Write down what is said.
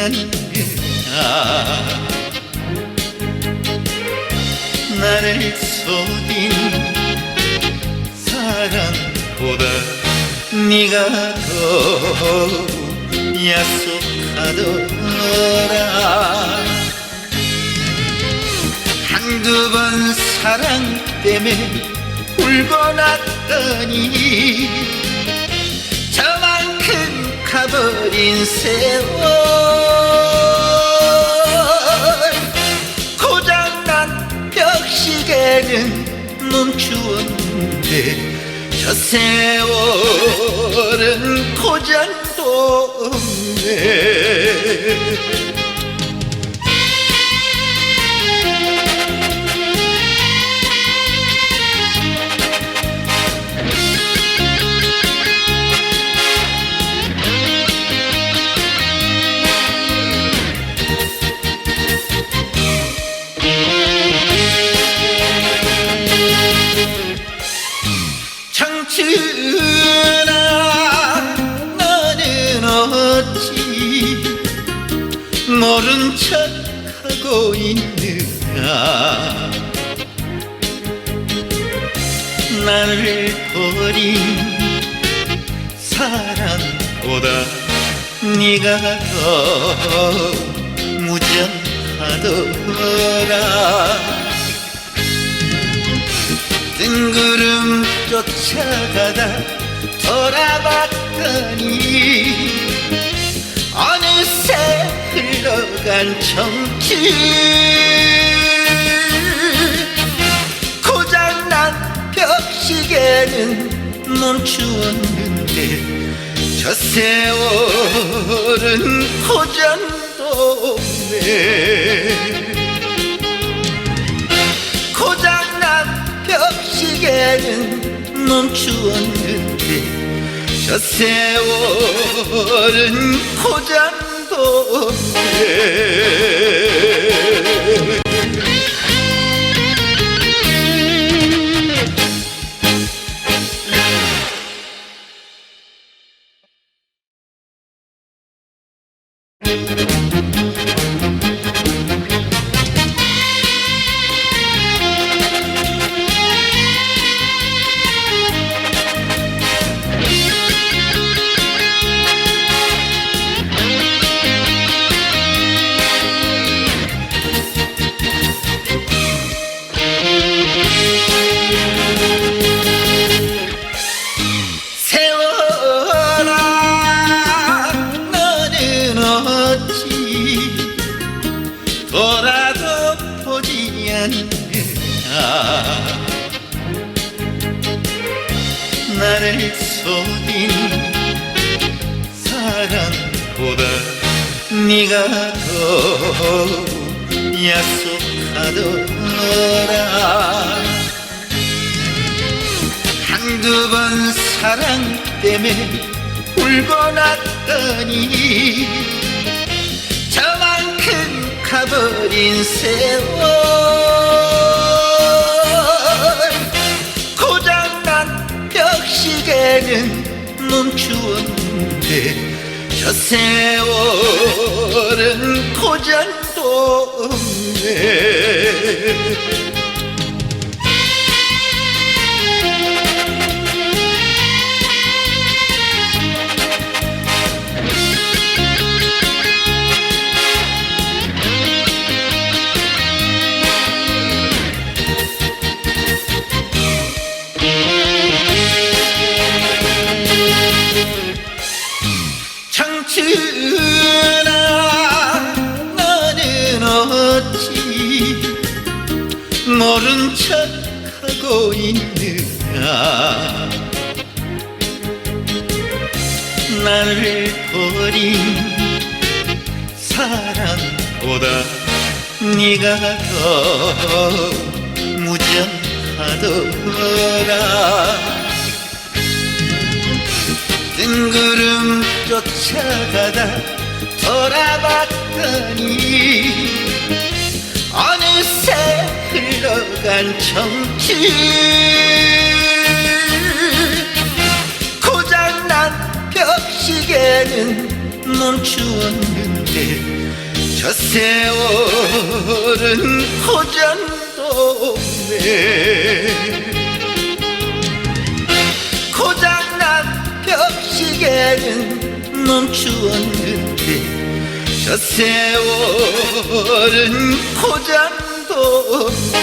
그냥 나를 속인 사랑보다 네가 더 약속하더라. 한두 번 사랑 때문에 울고 났더니 저만큼 가버린 세월. 벽시계는 멈추었는데 저 세월은 고장도 없네 청춘아 너는 어찌 모른 척하고 있느냐 나를 버린 사랑보다 네가 더 무정하더라 쫓아가다 돌아봤더니 어느새 흘러간 청춘 고장난 벽시계는 멈추었는데 저 세월은 고장도 없네. 고장난 벽시계는 멈추었는데 저 세월은 고장도 없네 않느냐 나를 쏟인 사랑보다 네가 더 약속하더라. 한두 번 사랑 때문에 울고 났더니 저만큼 가버린 세월. 고장난 벽시계는 멈추었는데 저 세월은 고장도 없네 청춘아 너는 어찌 모른 척하고 있느냐? 나를 버린 사랑보다 네가 더 무정하더라? 뜬구름 쫓아가다 돌아봤더니 어느새 흘러간 청춘 고장난 벽시계는 멈추었는데 저 세월은 고장도 없네. 고장난 벽시계는 멈추었는데 저 세월은 고장도 없네